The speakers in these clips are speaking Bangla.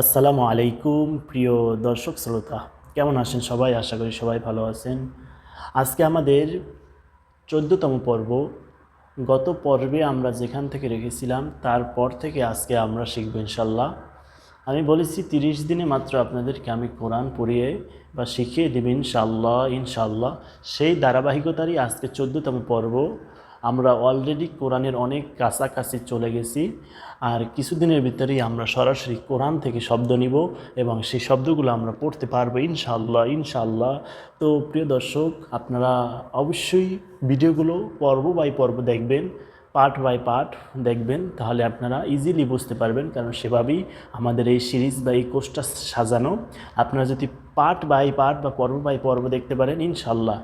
আসসালামু আলাইকুম, প্রিয় দর্শক শ্রোতা। কেমন আছেন সবাই? আশা করি সবাই ভালো আছেন। আজকে আমাদের চোদ্দতম পর্ব। গত পর্বে আমরা যেখান থেকে রেখেছিলাম, তারপর থেকে আজকে আমরা শিখব ইনশাল্লাহ। আমি বলেছি তিরিশ দিনে মাত্র আপনাদেরকে আমি কোরআন পড়িয়ে বা শিখিয়ে দেব ইনশাল্লাহ ইনশাল্লাহ। সেই ধারাবাহিকতারই আজকে চোদ্দতম পর্ব। আমরা অলরেডি কোরআনের অনেক কাছাকাছি চলে গেছি, আর কিছুদিনের ভিতরেই আমরা সরাসরি কোরআন থেকে শব্দ নিব এবং সেই শব্দগুলো আমরা পড়তে পারব ইনশাল্লাহ ইনশাল্লাহ তো প্রিয় দর্শক, আপনারা অবশ্যই ভিডিওগুলো পর্ব বাই পর্ব দেখবেন, পার্ট বাই পার্ট দেখবেন, তাহলে আপনারা ইজিলি বুঝতে পারবেন, কারণ সেভাবেই আমাদের এই সিরিজ বা এই কোর্সটা সাজানো। আপনারা যদি পার্ট বাই পার্ট বা পর্ব বাই পর্ব দেখতে পারেন ইনশাল্লাহ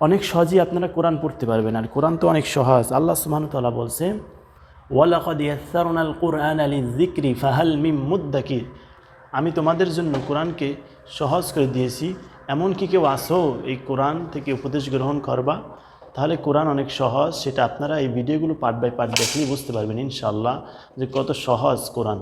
অনেক সহজেই আপনারা কোরআন পড়তে পারবেন। আর কোরআন তো অনেক সহজ। আল্লাহ সুবহানাহু বলছে কুরআন আমি তোমাদের জন্য কোরআনকে সহজ করে দিয়েছি। এমন কি কেউ আসো এই কোরআন থেকে উপদেশ গ্রহণ করবা, তাহলে কোরআন অনেক সহজ। সেটা আপনারা এই ভিডিওগুলো পার্ট বাই পার্ট দেখলেই বুঝতে পারবেন ইনশাল্লাহ যে কত সহজ কোরআন।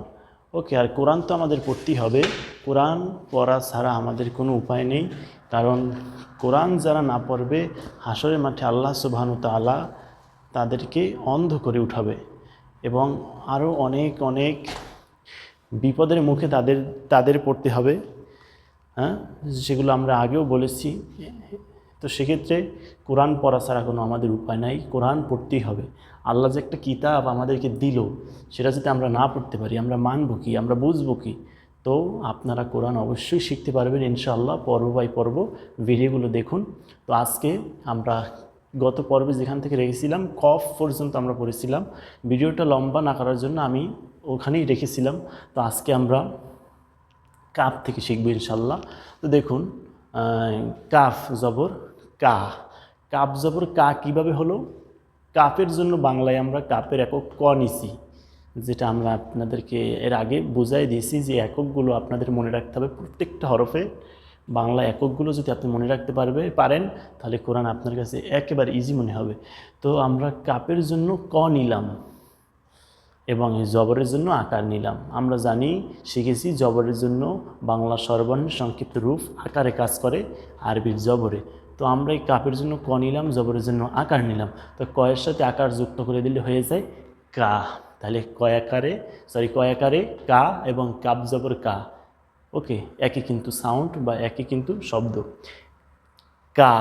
ওকে, আর কোরআন তো আমাদের পড়তেই হবে। কোরআন পড়া ছাড়া আমাদের কোনো উপায় নেই। কারণ কোরআন যারা না পড়বে, হাসরের মাঠে আল্লাহ সুবহানু তাআলা তাদেরকে অন্ধ করে উঠাবে এবং আরও অনেক অনেক বিপদের মুখে তাদের তাদের পড়তে হবে। হ্যাঁ? সেগুলো আমরা আগেও বলেছি। তো সেক্ষেত্রে কোরআন পড়া ছাড়া কোনো আমাদের উপায় নাই, কোরআন পড়তেই হবে। আল্লাহ যে একটা কিতাব আমাদেরকে দিল, সেটা যদি আমরা না পড়তে পারি, আমরা মানব কি, আমরা বুঝব কি, তো আপনারা কোরআন অবশ্যই শিখতে পারবেন ইনশাআল্লাহ। পর্ব বাই পর্ব ভিডিওগুলো দেখুন। তো আজকে আমরা গত পর্বে যেখান থেকে রেখেছিলাম, কফ পর্যন্ত আমরা পড়েছিলাম। ভিডিওটা লম্বা না করার জন্য আমি ওখানেই রেখেছিলাম। তো আজকে আমরা কাপ থেকে শিখব ইনশাল্লাহ তো দেখুন কাফ জবর কা। কাপ জবর কা কীভাবে হলো? কাপের জন্য বাংলায় আমরা কাপের একক ক নিছি, যেটা আমরা আপনাদেরকে এর আগে বুঝাই দিয়েছি যে এককগুলো আপনাদের মনে রাখতে হবে প্রত্যেকটা হরফে। বাংলা এককগুলো যদি আপনি মনে রাখতে পারবে, পারেন, তাহলে কোরআন আপনার কাছে একেবারে ইজি মনে হবে। তো আমরা কাপের জন্য ক নিলাম এবং এই জবরের জন্য আকার নিলাম। আমরা জানি, শিখেছি জবরের জন্য বাংলা সর্বর্ণ সংক্ষিপ্ত রূপ আকারে কাজ করে, আরবির জবরে। তো আমরা এই কাপের জন্য ক নিলাম, জবরের জন্য আকার নিলাম। তো কয়ের সাথে আকার যুক্ত করে দিলে হয়ে যায় কা। তাহলে কয় আকারে সরি কয় আকারে কা এবং কাপ জবর কা। ওকে একই কিন্তু সাউন্ড বা একই কিন্তু শব্দ। কা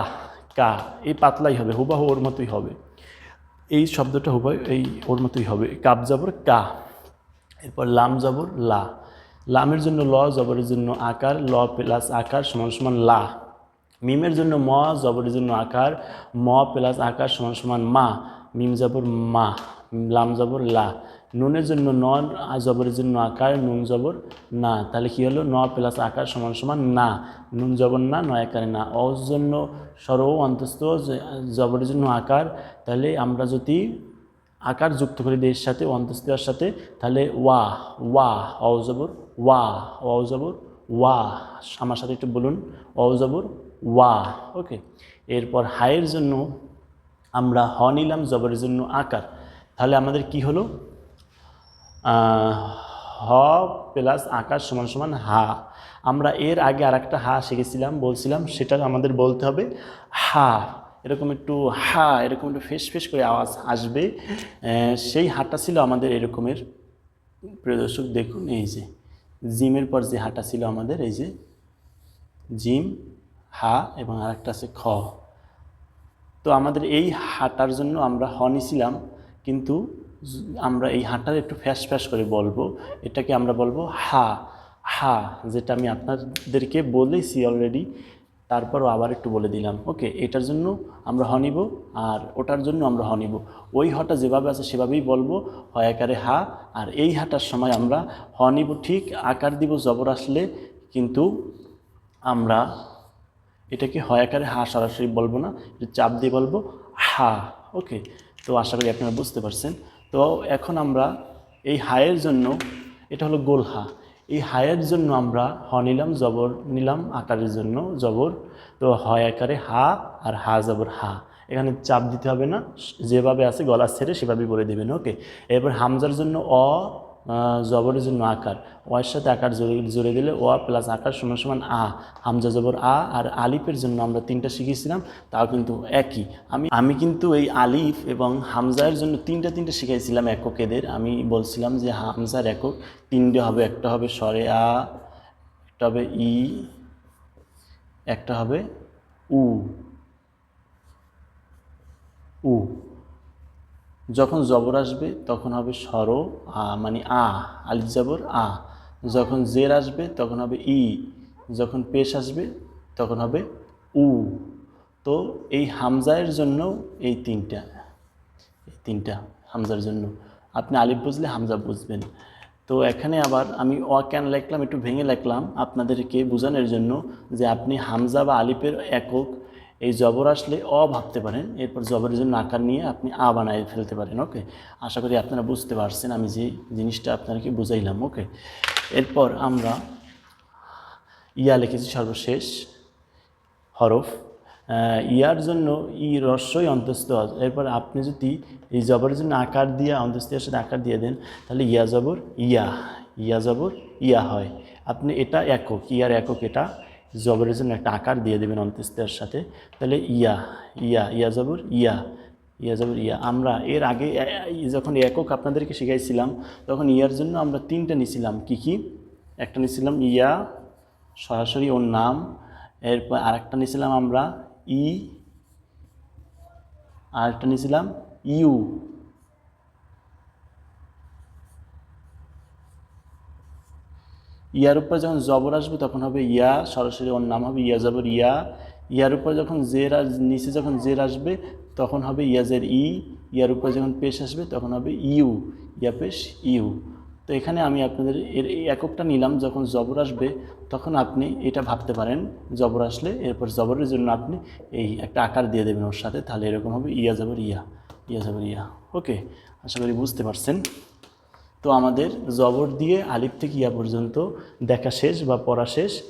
কা, এই পাতলাই হবে, হুবাহু ওর মতোই হবে। এই শব্দটা হুবাই এই ওর মতোই হবে। কাপ জবর কা। এরপর লাম জবর লা। লামের জন্য ল, জবরের জন্য আকার, ল প্লাস আকার সমান সমান লা। মিমের জন্য ম, জবরের জন্য আকার, ম প্লাস আকার সমান সমান মা, মিম জবর মা, লাম জবর লা, নুনের জন্য ন জবরের জন্য আকার, নুন জবর না, তাহলে কি হলো? ন প্লাস আকার সমান সমান না, নুন জবর না নয় আকারে না, অর জন্য সর, অন্তস্থ জবরের জন্য আকার, তাহলে আমরা যদি আকার যুক্ত করে দিই এর সাথে অন্তস্তিয়ার সাথে, তাহলে ওয়া ওয়া অ জবর, ওয়া অ জবর, ওয়া, আমার সাথে একটু বলুন অ জবর ওয়া। ওকে এরপর হায়ের জন্য আমরা হ নিলাম, জবরের জন্য আকার। তাহলে আমাদের কি হলো? হ প্লাস আকার সমান সমান হা। আমরা এর আগে আর একটা হা শিখেছিলাম, বলছিলাম, সেটা আমাদের বলতে হবে হা। এরকম একটু হা, এরকম একটু ফেস ফেস করে আওয়াজ আসবে। সেই হাটা ছিল আমাদের এরকমের। প্রিয় দর্শক, দেখুন, এই যে জিমের পর যে হাটা ছিল আমাদের, এই যে জিম হা এবং আরেকটা আছে খ। তো আমাদের এই হাঁটার জন্য আমরা হ নিছিলাম, কিন্তু আমরা এই হাঁটার একটু ফ্যাস ফ্যাস করে বলব। এটাকে আমরা বলব হা। হা, যেটা আমি আপনাদেরকে বলেছি অলরেডি তারপরও আবার একটু বলে দিলাম। ওকে, এটার জন্য আমরা হ নিব, আর ওটার জন্য আমরা হ নিব। ওই হটা যেভাবে আছে সেভাবেই বলব হয় আকারে হা, আর এই হাঁটার সময় আমরা হ নিব ঠিক, আকার দিব জবর আসলে, কিন্তু আমরা এটাকে হয় আকারে হা সরাসরি বলব না এটা চাপ দিয়ে বলব, হা, ওকে। তো আশা করি আপনারা বুঝতে পারছেন। তো এখন আমরা এই হায়ের জন্য, এটা হলো গোল হা। এই হায়ের জন্য আমরা হ নিলাম, জবর নিলাম, আকারের জন্য জবর। তো হয় আকারে হা আর হা জবর হা। এখানে চাপ দিতে হবে না, যেভাবে আছে গলা ছেড়ে সেভাবেই বলে দেবেন, ওকে। এরপর হামজার জন্য অ জবরের জন্য আকার। ওয়ার সাথে আকার জুড়ে দিলে ওয়া প্লাস আকার সমান সমান আ। হামজা জবর আ আর আলিফের জন্য আমরা তিনটা শিখেছিলাম তাও কিন্তু একই। আমি আমি কিন্তু এই আলিফ এবং হামজার জন্য তিনটা তিনটা শিখাইছিলাম একক এদের। আমি বলছিলাম যে হামজার একক, তিনটে হবে, একটা হবে স্বরে আ, একটা হবে ই, একটা হবে উ। উ। যখন জবর আসবে, তখন হবে স্বর আ মানে আ, আলিফ জবর, আ। যখন জের আসবে, তখন হবে ই। যখন পেশ আসবে, তখন হবে উ। তো এই হামজায়ের জন্য এই তিনটা এই তিনটা হামজার জন্য। আপনি আলিফ বুঝলে হামজা বুঝবেন। তো এখানে আবার আমি অ কেন লিখলাম, একটু ভেঙে লিখলাম আপনাদেরকে বোঝানোর জন্য যে আপনি হামজা বা আলিফের একক এই জবর আসলে অ ভাবতে পারেন, এরপর জবরের জন্য আকার নিয়ে আপনি আ বানায় ফেলতে পারেন, ওকে? আশা করি আপনারা বুঝতে পারছেন, আমি যে জিনিসটা আপনাদেরকে বুঝাইলাম, ওকে? এরপর আমরা ইয়া লিখেছি সর্বশেষ হরফ। ইয়ার জন্য ই রস্যই অন্তস্থ। এরপর আপনি যদি এই জবরের জন্য আকার দিয়ে, অন্তস্থের সাথে আকার দিয়ে দেন, তাহলে ইয়া জবর ইয়া ইয়া জবর ইয়া হয়। আপনি এটা একক, ইয়ার একক এটা জবরের জন্য একটা আকার দিয়ে দেবেন অন্তস্থের সাথে। তাহলে ইয়া ইয়া ইয়া জবর, ইয়া ইয়া জবর, ইয়া। আমরা এর আগে যখন একক আপনাদেরকে শিখাইছিলাম, তখন ইয়ার জন্য আমরা তিনটা নিছিলাম। কি কি? একটা নিছিলাম ইয়া, সরাসরি ওর নাম। এরপর আরেকটা নিয়েছিলাম আমরা ই, আরেকটা নিয়েছিলাম ইউ। ইয়ার উপর যখন জবর আসবে তখন হবে ইয়া, সরাসরি ওর নাম হবে ইয়া জবর ইয়া। ইয়ার উপর যখন জের আস, নিচে যখন জের আসবে তখন হবে ইয়াজের ই। ইয়ার উপর যখন পেশ আসবে তখন হবে ইউ, ইয়া পেশ ইউ। তো এখানে আমি আপনাদের এর এই এককটা নিলাম, যখন জবর আসবে তখন আপনি এটা ভাবতে পারেন, জবর আসলে এরপর জবরের জন্য আপনি এই একটা আকার দিয়ে দেবেন ওর সাথে, তাহলে এরকম হবে ইয়া জবর ইয়া ইয়া জবর ইয়া। ওকে, আশা করি বুঝতে পারছেন। তো আমাদের জবর দিয়ে আলিফ থেকে ইয়া পর্যন্ত দেখা শেষ বা পড়া শেষ।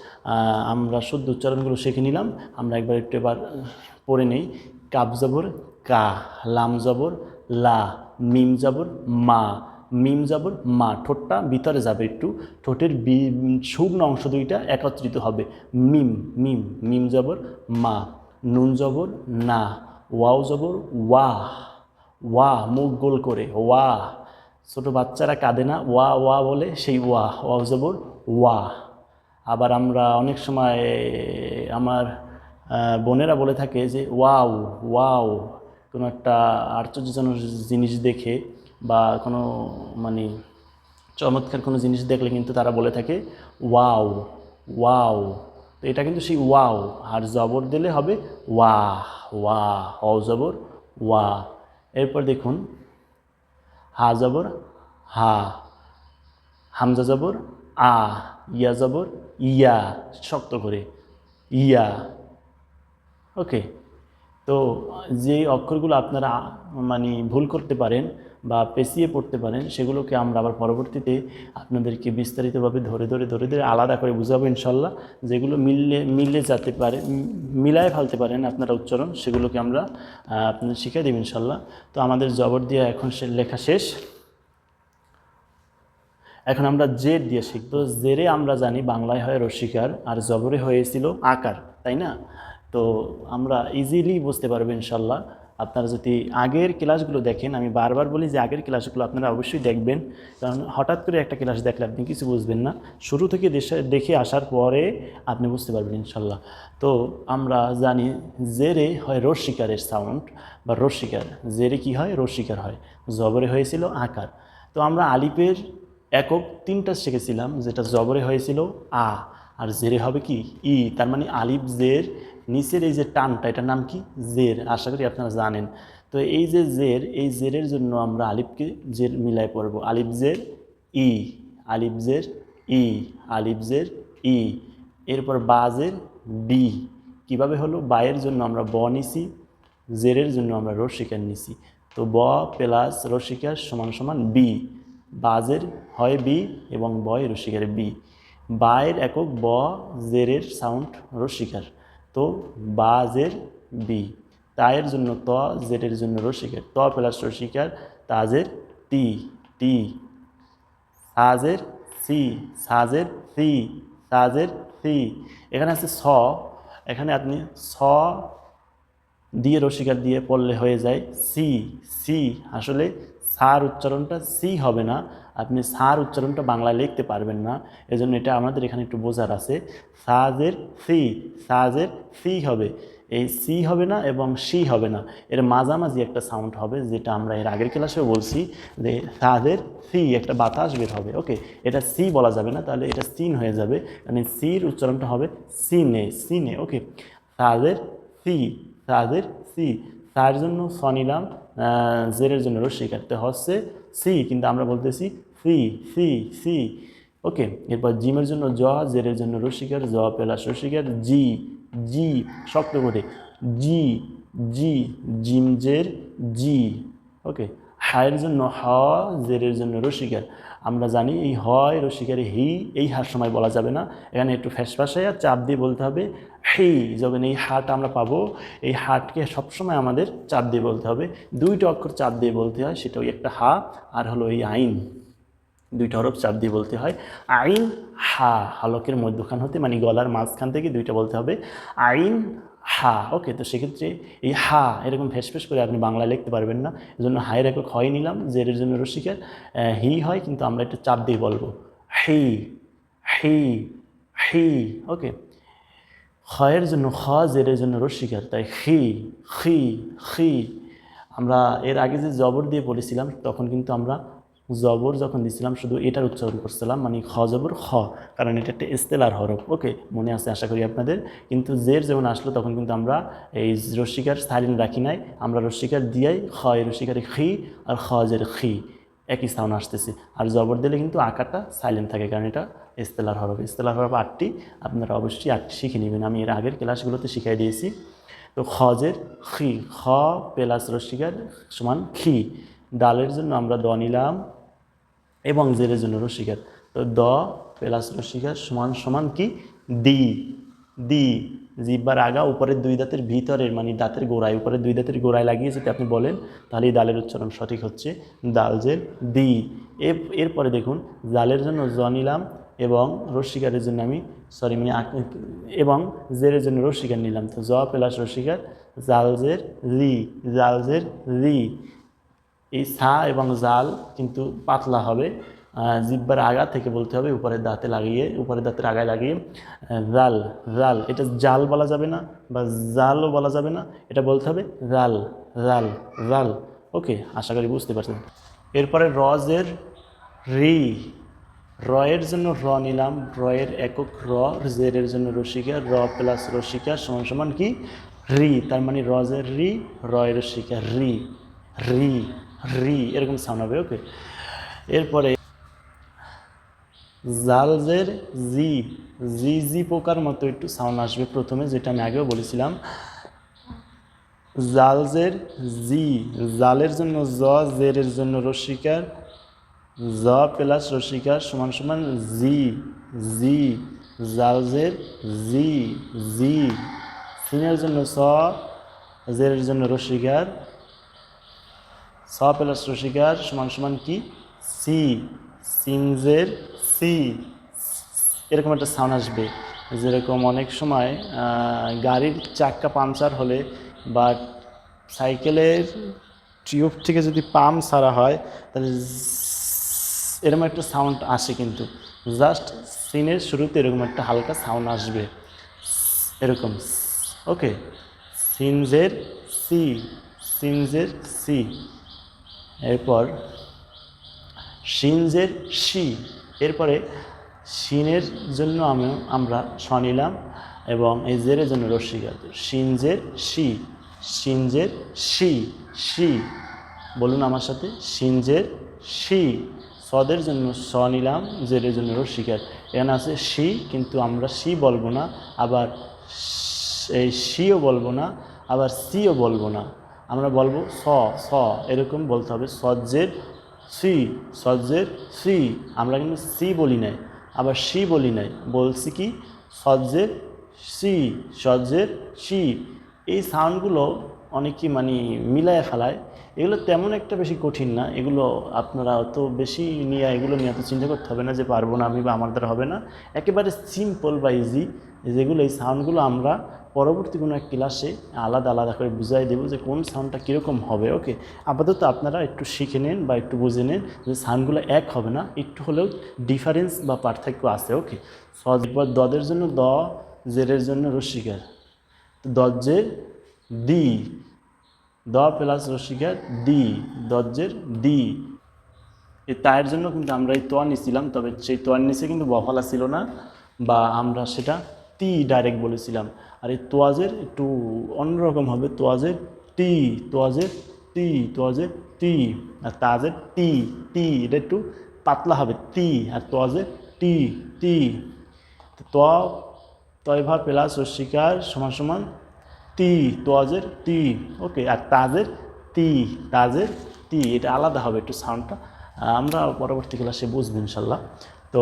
আমরা শুদ্ধ উচ্চারণগুলো শিখে নিলাম। আমরা একবার একটু এবার পড়ে নেই। কাব জবর, কা, লাম জবর, লা, মিম জবর, মা, মিম জবর, মা। ঠোঁটটা ভিতরে যাবে একটু। ঠোঁটের বি- শুকনো অংশ দুইটা একত্রিত হবে। মিম মিম মিম জবর, মা। নুন জবর, না। ওয়াও জবর ওয়া ওয়া মুখ গোল করে ওয়া ছোট বাচ্চারা কাঁদে না, ওয়া ওয়া বলে, সেই ওয়া ওয়া জবর, ওয়া। আবার আমরা অনেক সময়, আমার বোনেরা বলে থাকে যে, ওয়াও ওয়াও। কোনো একটা আশ্চর্যজনক জিনিস দেখে বা কোনো মানে চমৎকার কোনো জিনিস দেখলে কিন্তু তারা বলে থাকে, ওয়াও ওয়াও। তো এটা কিন্তু সেই ওয়াও। আর জবর দিলে হবে, ওয়া ওয়া অ জবর, ওয়া। এরপর দেখুন হা জবর, হা, হামজা জবর, আ, ইয়া জবর, ইয়া, শক্ত করে, ইয়া। ওকে তো যে অক্ষরগুলো আপনারা মানে ভুল করতে পারেন বা পেঁচিয়ে পড়তে পারেন, সেগুলোকে আমরা আবার পরবর্তীতে আপনাদেরকে বিস্তারিতভাবে ধরে ধরে ধরে ধরে আলাদা করে বুঝাবো ইনশাল্লাহ। যেগুলো মিললে মিলে যেতে পারে মিলায় ফেলতে পারেন আপনারা উচ্চারণ, সেগুলোকে আমরা আপনাদের শিখিয়ে দেব ইনশাল্লাহ। তো আমাদের জবর দিয়ে এখন সে, লেখা শেষ। এখন আমরা জের দিয়ে শিখব। জেরে আমরা জানি বাংলায় হয় রসিকার, আর জবরে হয়েছিল আকার, তাই না? তো আমরা ইজিলি বুঝতে পারব ইনশাল্লাহ। আপনারা যদি আগের ক্লাসগুলো দেখেন, আমি বারবার বলি যে আগের ক্লাসগুলো আপনারা অবশ্যই দেখবেন। কারণ হঠাৎ করে একটা ক্লাস দেখলে আপনি কিছু বুঝবেন না। শুরু থেকে দেখে আসার পরে আপনি বুঝতে পারবেন ইনশাল্লাহ। তো আমরা জানি জেরে হয় রসিকারের সাউন্ড বা রসিকার জেরে কি হয়? রসিকার হয়। জবরে হয়েছিল আকার। তো আমরা আলিপের একক তিনটা শিখেছিলাম, যেটা জবরে হয়েছিল আ। আর জেরে হবে কি? ই। তার মানে আলিফ, জের নিচের এই যে টানটা, এটার নাম কি? জের, আশা করি আপনারা জানেন। তো এই যে জের, এই জেরের জন্য আমরা আলিফকে জের মিলায় পড়ব। আলিফ জের ই, আলিফ জের ই, আলিফ জের ই। এরপর বাজের বি কীভাবে হলো? বায়ের জন্য আমরা ব নিছি, জেরের জন্য আমরা রসিকার নিছি। তো ব প্লাস রসিকার সমান সমান বি। বাজের হয় বি এবং বয় রসিকার বি। বায়ের একক ব, জেরের সাউন্ড রসিকার তো বাজের বি। তায়ের জন্য ত জেরের জন্য রসিকার ত প্লাস রসিকার তাজের টি। টি। সাজের সি। সাজের সি। সাজের সি। এখানে আছে স। এখানে আপনি স দিয়ে রসিকার দিয়ে পড়লে হয়ে যায় সি। সি। আসলে সার উচ্চারণটা সি হবে না। আপনি সার উচ্চারণটা বাংলায় লিখতে পারবেন না। এজন্য এটা আমাদের এখানে একটু বোঝার আছে। সাজের সি সাজের সি হবে। এই সি হবে না এবং সি হবে না। এর মাঝামাঝি একটা সাউন্ড হবে, যেটা আমরা এর আগের ক্লাসেও বলছি যে সাজের সি একটা বাতাস বের হবে। ওকে এটা সি বলা যাবে না, তাহলে এটা সিন হয়ে যাবে। মানে সির উচ্চারণটা হবে সিনে সিনে। ওকে সাজের সি তাদের সি তার জন্য স নিলাম জেরের জন্য রশ্মি কাটতে হচ্ছে, সি, কিন্তু আমরা বলতেছি সি সি সি ওকে এরপর জিমের জন্য জ, জেরের জন্য রশ্মিকার জ পেলাস রসিকার জি জি, শক্ত করে। জি জি, জিম জের, জি। ওকে হায়ের জন্য হ, জেরের জন্য রসিকার আমরা জানি এই হয়, রসিকারে হি, এই হার সময় বলা যাবে না। এখানে একটু ফ্যাসফাসাইয়া চাপ দিয়ে বলতে হবে, হি, যখন এই হাট আমরা পাবো, এই হাটকে সবসময় আমাদের চাপ দিয়ে বলতে হবে। দুইটা অক্ষর চাপ দিয়ে বলতে হয়, সেটা একটা হা, আর হলো এই আইন। দুইটা হরফ চাপ দিয়ে বলতে হয়। আইন, হা, হালকের মধ্যখান হতে মানে গলার মাঝখান থেকে দুইটা বলতে হবে। আইন হা, ওকে, তো সেক্ষেত্রে এই হা এরকম ফেস ফেস করে আপনি বাংলা লিখতে পারবেন না। এজন্য হায়ের একক হয় নিলাম জেরের জন্য রসিকার হি হয়, কিন্তু আমরা একটু চাপ দিয়ে বলব। হি হি হি, ওকে। খয়ের জন্য খ জেরের জন্য রসিকার, তাই হি হি হি। আমরা এর আগে যে জবর দিয়ে বলেছিলাম তখন কিন্তু আমরা জবর যখন দিছিলাম, শুধু এটার উচ্চারণ করছিলাম মানে খ জবর, খ। কারণ এটা একটা ইস্তেলার হরফ, ওকে? মনে আছে আশা করি আপনাদের। কিন্তু জের যেমন আসলো, তখন কিন্তু আমরা এই রসিকার সাইলেন্ট রাখি নাই। আমরা রসিকার দিয়াই খ, এই রসিকারে খি আর খ জের খি। একই সাউন্ড আসতেছে। আর জবর দিলে কিন্তু আকারটা সাইলেন্ট থাকে, কারণ এটা ইস্তেলার হরফ। ইস্তেলার হরফ আটটি, আপনারা অবশ্যই আটটি শিখে নেবেন। আমি এর আগের ক্লাসগুলোতে শিখাই দিয়েছি। তো খজের খি, খ প্লাস রসিকার সমান খি। ডালের জন্য আমরা দ নিলাম এবং জেরের জন্য রসিকার তো দ প্লাস রসিকার সমান সমান কি? দি দি জিব্বার আগা উপরের দুই দাঁতের ভিতরের মানে দাঁতের গোড়ায়, উপরের দুই দাঁতের গোড়ায় লাগিয়ে যদি আপনি বলেন, তাহলে এই দালের উচ্চারণ সঠিক হচ্ছে দাল জের দি এর- এরপরে দেখুন, জালের জন্য জ নিলাম এবং রসিকারের জন্য আমি সরি মানে এবং জেরের জন্য রসিকার নিলাম। তো জ প্লাস রসিকার জালজের রি জালজের রি এই সা এবং জাল কিন্তু পাতলা হবে জিব্বার আগা থেকে বলতে হবে, উপরের দাঁতে লাগিয়ে, উপরের দাঁতের আগায় লাগিয়ে জাল জাল, এটা জাল বলা যাবে না বা জালও বলা যাবে না, এটা বলতে হবে জাল জাল জাল। ওকে, আশা করি বুঝতে পারছেন। এরপরে রজের রি, রয়ের জন্য র নিলাম, রয়ের একক র, জেরের জন্য রসিকা, র প্লাস রসিকা সমান সমান কি? রি, তার মানে রজের রি, রয়ের রসিকা, রি রি। রি, এরকম সাউন্ড হবে ওকে এরপরে জালজের জি জি জি পোকার মতো একটু সাউন্ড আসবে প্রথমে, যেটা আমি আগেও বলেছিলাম। জালজের জি, জালের জন্য জ, জেরের জন্য রসিকার জ প্লাস রসিকার সমান সমান জি জি, জালজের জি জি। সিনের জন্য স, জেরের জন্য রসিকার স প্লাস রসিকার সমান সমান কি? সি, সিনজের সি। এরকম একটা সাউন্ড আসবে। যেরকম অনেক সময় গাড়ির চাক্কা পাংচার হলে বা সাইকেলের টিউব থেকে যদি পাম্প সারা হয়, তাহলে এরকম একটা সাউন্ড আসে কিন্তু। জাস্ট সিনের শুরুতে এরকম একটা হালকা সাউন্ড আসবে। এরকম। ওকে সিনজের সি সিনজের সি। এরপর সিনজের শি, এরপরে সিনের জন্য আমি, আমরা স নিলাম এবং এই জেরের জন্য রস্বীকার সিনজের শি সিনজের শি শি, বলুন আমার সাথে সিনজের শি, সদের জন্য স নিলাম জেরের জন্য রস্বীকার এখানে আছে শি, কিন্তু আমরা সি বলব না, আবার এই সিও বলব না, আবার সিও বলব না। আমরা বলব স স, এরকম বলতে হবে। সজ্জের সি সজ্জের সি। আমরা কিন্তু সি বলি নাই, আবার সি বলি নাই। বলছি কি? সজ্জের সি সজ্জের সি। এই সাউন্ডগুলো অনেকেই মানে মিলায় ফেলায়। এগুলো তেমন একটা বেশি কঠিন না। এগুলো আপনারা অত বেশি নিয়ে এগুলো নিয়ে এত চিন্তা করতে হবে না যে পারব না আমি বা আমার দ্বারা হবে না। একেবারে সিম্পল বা ইজি যেগুলো এই সাউন্ডগুলো আমরা পরবর্তী কোনো এক ক্লাসে আলাদা আলাদা করে বুঝাই দেবো যে কোন সাউন্ডটা কীরকম হবে ওকে আপাতত আপনারা একটু শিখে নেন বা একটু বুঝে নেন যে সাউন্ডগুলো এক হবে না, একটু হলেও ডিফারেন্স বা পার্থক্য আছে ওকে সজবার দদের জন্য দ জেরের জন্য রসিকার তো দজ্জের দি দ প্লাস রসিকার দি দজ্জের দি এই তায়ের জন্য কিন্তু আমরা এই তোয়া নিছিলাম, তবে সেই তোয়ার নিচে কিন্তু বফালা ছিল না, বা আমরা সেটা টি ডাইরেক্ট বলেছিলাম। আর এই তোয়াজের একটু অন্যরকম হবে, তোয়াজের টি তোয়াজের টি তোয়াজের টি আর তাজের টি টি এটা একটু পাতলা হবে টি আর তোয়াজের টি টি তোয়া তয়ভা প্লাস রস্বীকার সমান সমান তি তোয়াজের তি ওকে আর তাজের তি তাজের তি এটা আলাদা হবে একটু সাউন্ডটা আমরা পরবর্তী ক্লাসে বুঝব ইনশাল্লাহ তো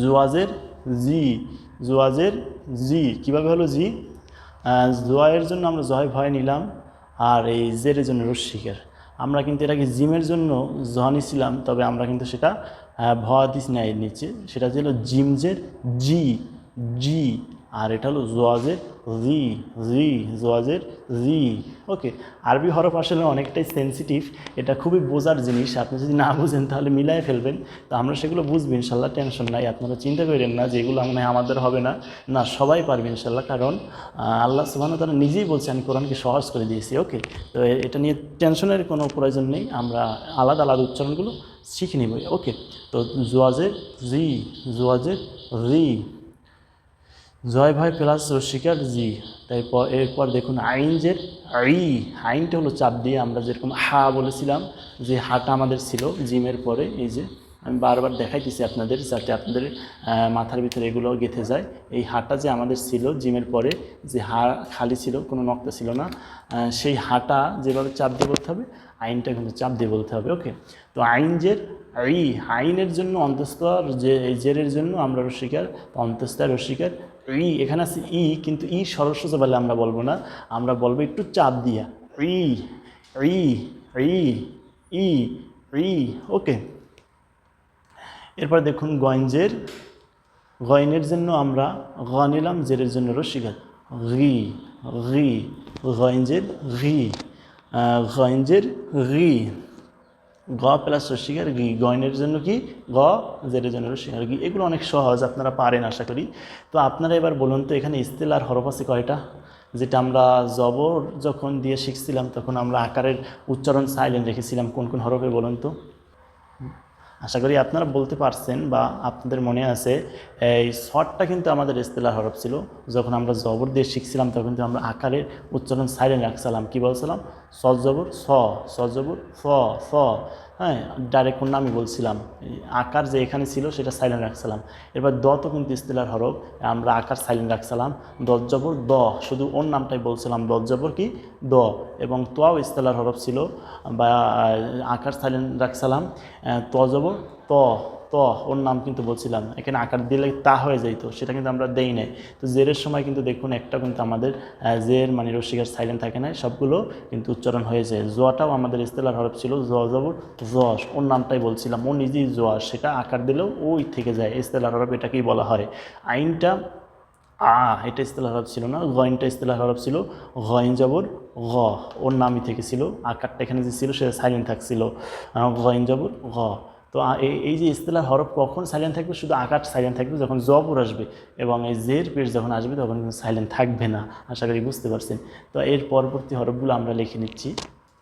জোয়াজের জি জোয়াজের জি কীভাবে হলো জি? আহ, জোয়ায়ের জন্য আমরা জয় ভয় নিলাম আর এই জেরের জন্য রস্বীকার আমরা কিন্তু এটাকে জিমের জন্য জ নিছিলাম তবে আমরা কিন্তু সেটা আহ, ভ দিস নাই এর নিচে। সেটা ছিল জিমজের জি জি আর এটা হলো জোয়াজের জি জি, জোয়াজের জি। ওকে আরবি হরফ আসলে অনেকটাই সেন্সিটিভ এটা খুবই বোঝার জিনিস। আপনি যদি না বুঝেন তাহলে মিলাই ফেলবেন। তো আমরা সেগুলো বুঝব, ইনশাল্লাহ টেনশন নাই। আপনারা চিন্তা করেন না যে এগুলো মানে আমাদের হবে না। না, সবাই পারবে ইনশাল্লাহ। কারণ আল্লাহ সুবাহ তারা নিজেই বলছে, আমি কোরআনকে সহজ করে দিয়েছি। ওকে তো এটা নিয়ে টেনশনের কোনো প্রয়োজন নেই। আমরা আলাদা আলাদা উচ্চারণগুলো শিখে নিব। ওকে তো জোয়াজের জি, জোয়াজের রি জয় ভাই প্লাস রসিকার জি। তারপর এরপর দেখুন আইনজের আই আইনটা হলো চাপ দিয়ে আমরা যেরকম হা বলেছিলাম, যে হাটা আমাদের ছিল জিমের পরে, এই যে আমি বারবার দেখাইতেছি আপনাদের যাতে আপনাদের মাথার ভিতরে এগুলো গেঁথে যায়। এই হাটা যে আমাদের ছিল জিমের পরে, যে হা খালি ছিল, কোনো নক্তা ছিল না সেই হাটা যেভাবে চাপ দিয়ে বলতে হবে, আইনটা কিন্তু চাপ দিয়ে বলতে হবে, ওকে? তো আইনজের ই আইনের জন্য অন্তস্তর যে এই জেরের জন্য আমরা রসিকার অন্তস্তার রসিকার ই এখানে আছে ই, কিন্তু ই সরস্বত বলে আমরা বলব না, আমরা বলব একটু চাপ দিয়া। ই ই ই ই ই, ওকে। এরপর দেখুন গঞ্জের গয়নের জন্য আমরা গ নিলাম, জেরের জন্য রসিকার। রি রি গঞ্জের রি গঞ্জের রি গ প্লাস রসিকার গি গয়নের জন্য কি? গ, জেরের জন্য রসিকার গি এগুলো অনেক সহজ, আপনারা পারেন আশা করি। তো আপনারা এবার বলুন তো, এখানে স্তেল হরফ আছে কয়টা? যেটা আমরা জবর যখন দিয়ে শিখছিলাম, তখন আমরা আকারের উচ্চারণ সাইলেন্ট রেখেছিলাম। কোন কোন হরফে বলুন তো? আশা করি আপনারা বলতে পারছেন বা আপনাদের মনে আছে, এই শর্টটা কিন্তু আমাদের ইস্তেলার হরফ ছিল। যখন আমরা জবর দিয়ে শিখছিলাম, তখন কিন্তু আমরা আকারের উচ্চারণ সাইলেন্ট রাখছিলাম। কী বলছিলাম? স জবর, স স জবর, ফ ফ। হ্যাঁ ডাইরেক্ট কোন আমি বলছিলাম আকার যে এখানে ছিল সেটা সাইলেন্ট রাখছিলাম। এবার দ তো কিন্তু ইস্তেলার হরফ, আমরা আকার সাইলেন্ট রাখছিলাম। দজ্জবর দ, শুধু ওর নামটাই বলছিলাম। দজ্জবর কি? দ, এবং তোয়াও ইস্তেলার হরফ ছিল, বা আকার সাইলেন্ট রাখছিলাম। তজবর জবর ত ওর নাম কিন্তু বলছিলাম। এখানে আকার দিলে তা হয়ে যাইত সেটা কিন্তু আমরা দেই নাই। তো জেরের সময় কিন্তু দেখুন, একটা কিন্তু আমাদের জের মানে রসিকার সাইলেন্ট থাকে না, সবগুলো কিন্তু উচ্চারণ হয়ে যায়। জোয়াটাও আমাদের ইস্তেলার হরফ ছিল, জ জবর জস ওর নামটাই বলছিলাম, ও নিজেই জোয়া সেটা আকার দিলেও ওই থেকে যায়, ইস্তেলার হরফ এটাকেই বলা হয়। আইনটা, আ, এটা ইস্তেলার হরফ ছিল না গয়নটা ইস্তেলার হরফ ছিল গয়ন জবর, গ। ওর নামই থেকে ছিল, আকারটা এখানে যে ছিল, সেটা সাইলেন্ট থাকছিল। গয়ন জবর, গ। তো এই- যে ইস্তেলার হরফ কখন সাইলেন্ট থাকবে? শুধু আকার সাইলেন্ট থাকবে, যখন জবর আসবে এবং এই জের পেট যখন আসবে, তখন কিন্তু সাইলেন্ট থাকবে না। আশা করি বুঝতে পারছেন। তো এর পরবর্তী হরফগুলো আমরা লিখে নিচ্ছি।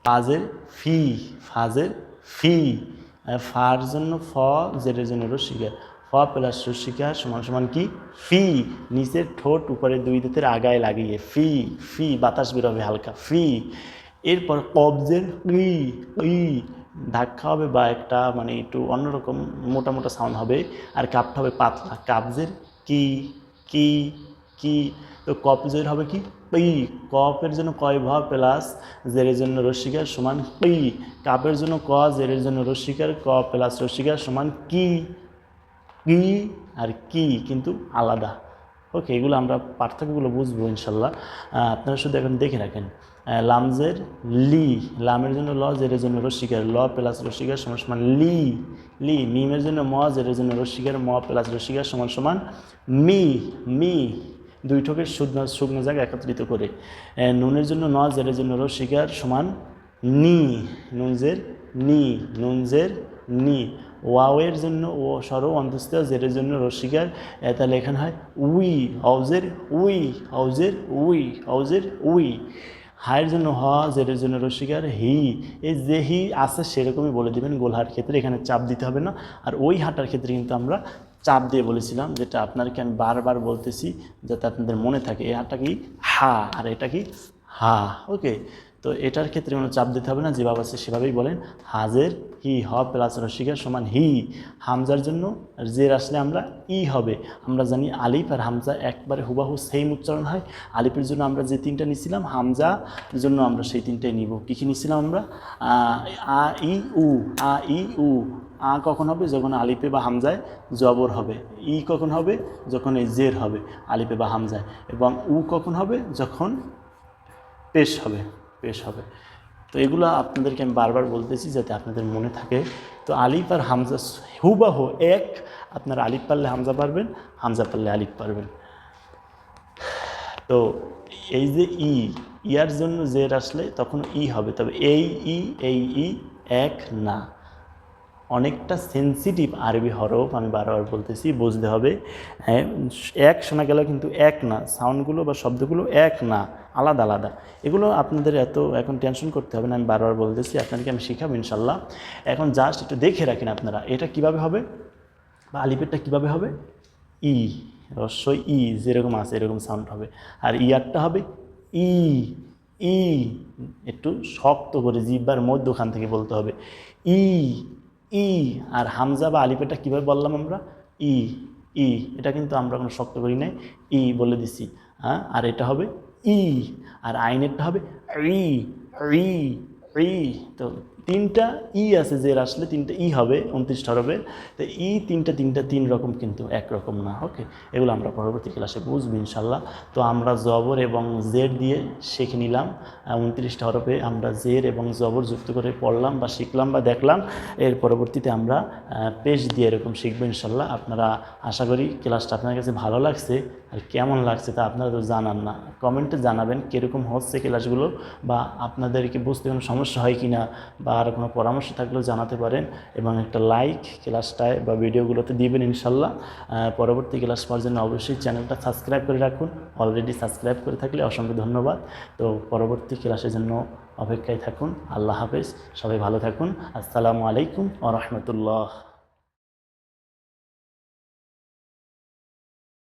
ফাজের ফি ফাজের ফি। ফার জন্য ফ, জেরের জন্য রসিকার ফ প্লাস রসিকা সমান সমান কি? ফি। নিচের ঠোঁট উপরে দুই দাঁতের আগায় লাগিয়ে ফি ফি। বাতাস বেরোবে হালকা। ফি। এরপর কবজের ই। ধাক্কা হবে বা একটা মানে একটু অন্যরকম মোটা মোটা সাউন্ড হবে, আর কাপটা হবে পাতলা। কাবজের কি কি কি? তো কবজের হবে কি? পি। কপের জন্য কয় ভ প্লাস জেরের জন্য রসিকার সমান পি। কাপের জন্য ক জেরের জন্য রসিকার ক প্লাস রসিকার সমান কি? কি আর কি? কিন্তু আলাদা। ওকে এগুলো আমরা পার্থক্যগুলো বুঝব ইনশাল্লাহ। আপনারা শুধু এখন দেখে রাখেন। লামজের লি, লামের জন্য ল, জেরের জন্য রসিকার ল প্লাস রসিকার সমান সমান লি লি, মিমের জন্য ম, জেরের জন্য রসিকার ম প্লাস রসিকার সমান সমান মি মি, দুই ঠোকের শুকনো শুকনো জায়গা একত্রিত করে। নুনের জন্য ন জেরের জন্য রসিকার সমান নি, নুনজের নি নুনজের নি। ওয়াওয়ের জন্য ও সরো অন্তস্থ, জেরের জন্য রসিকার তাহলে এখানে হয় উই, হাউজের উই হাউজের উই হাউজের উই। হায়ের জন্য হ জেরের জন্য রসিকার হি এই যে হি আছে সেরকমই বলে দেবেন গোলহার ক্ষেত্রে, এখানে চাপ দিতে হবে না। আর ওই হাঁটার ক্ষেত্রে কিন্তু আমরা চাপ দিয়ে বলেছিলাম, যেটা আপনারকে আমি বারবার বলতেছি, যাতে আপনাদের মনে থাকে এই হাঁটা কি হা, আর এটা কি হা, ওকে? তো এটার ক্ষেত্রে কোনো চাপ দিতে হবে না যেভাবে আছে সেভাবেই বলেন, হাজের হি হ প্লাস রসিকার সমান হি। হামজার জন্য জের আসলে আমরা ই হবে। আমরা জানি আলিফ আর হামজা একবারে হুবাহু সেম উচ্চারণ হয়। আলিফের জন্য আমরা যে তিনটা নিছিলাম, হামজা জন্য আমরা সেই তিনটাই নিব। কী কী নিছিলাম আমরা? আ, ই, উ, আ, ই, উ। আ কখন হবে? যখন আলিপে বা হামজায় জবর হবে। ই কখন হবে? যখন এই জের হবে আলিপে বা হামজায়। এবং উ কখন হবে? যখন পেশ হবে। পেশ হবে। তো এগুলো আপনাদেরকে আমি বারবার বলতেছি যাতে আপনাদের মনে থাকে। তো আলিফ আর হামজা হুবাহ এক। আপনারা আলিফ পারলে হামজা পারবেন হামজা পারলে আলিফ পারবেন। তো এই যে ই ইয়ার জন্য জের আসলে তখন ই হবে। তবে এই ই এই ই এক না। অনেকটা সেন্সিটিভ আরবি হরফ আমি বারবার বলতেছি বুঝতে হবে। হ্যাঁ, এক শোনা গেল কিন্তু এক না। সাউন্ডগুলো বা শব্দগুলো এক না। আলাদা আলাদা। এগুলো আপনাদের এত এখন টেনশন করতে হবে না, আমি বারবার বলতেছি, আপনাদেরকে আমি শেখাবো ইনশাল্লাহ এখন জাস্ট একটু দেখে রাখেন আপনারা, এটা কীভাবে হবে বা আলিপেরটা কীভাবে হবে? ই রস্যই ই, যেরকম আছে এরকম সাউন্ড হবে। আর ইয়ারটা হবে ই ই, একটু শক্ত করে জিব্বার মধ্যখান থেকে বলতে হবে। ই ই, আর হামজা বা আলিপেটা কীভাবে বললাম আমরা? ই ই, এটা কিন্তু আমরা কোনো শক্ত করি নাই। ই বলে দিছি হ্যাঁ আর এটা হবে ই আর আইনেরটা হবে ই ই ই তো তিনটা ই আছে যে আসলে তিনটা ই হবে, উনত্রিশটা হবে, তো ই তিনটা তিনটা, তিন রকম কিন্তু একরকম না, ওকে? এগুলো আমরা পরবর্তী ক্লাসে বুঝব ইনশাল্লাহ। তো আমরা জবর এবং জের দিয়ে শিখে নিলাম উনত্রিশটা হরফে আমরা জের এবং জবর যুক্ত করে পড়লাম বা শিখলাম বা দেখলাম। এর পরবর্তীতে আমরা পেশ দিয়ে এরকম শিখব ইনশাল্লাহ। আপনারা আশা করি ক্লাসটা আপনার কাছে ভালো লাগছে আর কেমন লাগছে তা আপনারা তো জানান না। কমেন্টে জানাবেন কীরকম হচ্ছে ক্লাসগুলো বা আপনাদেরকে বুঝতে কোনো সমস্যা হয় কি না বা আর কোনো পরামর্শ থাকলেও জানাতে পারেন এবং একটা লাইক ক্লাসটায় বা ভিডিওগুলোতে দিবেন ইনশাল্লাহ। পরবর্তী ক্লাস পাওয়ার জন্য অবশ্যই চ্যানেলটা সাবস্ক্রাইব করে রাখুন। অলরেডি সাবস্ক্রাইব করে থাকলে অসংখ্য ধন্যবাদ। তো পরবর্তী ক্লাসের জন্য অপেক্ষায় থাকুন। আল্লাহ হাফেজ। সবাই ভালো থাকুন। আসসালামু আলাইকুম ও রহমতুল্লাহ।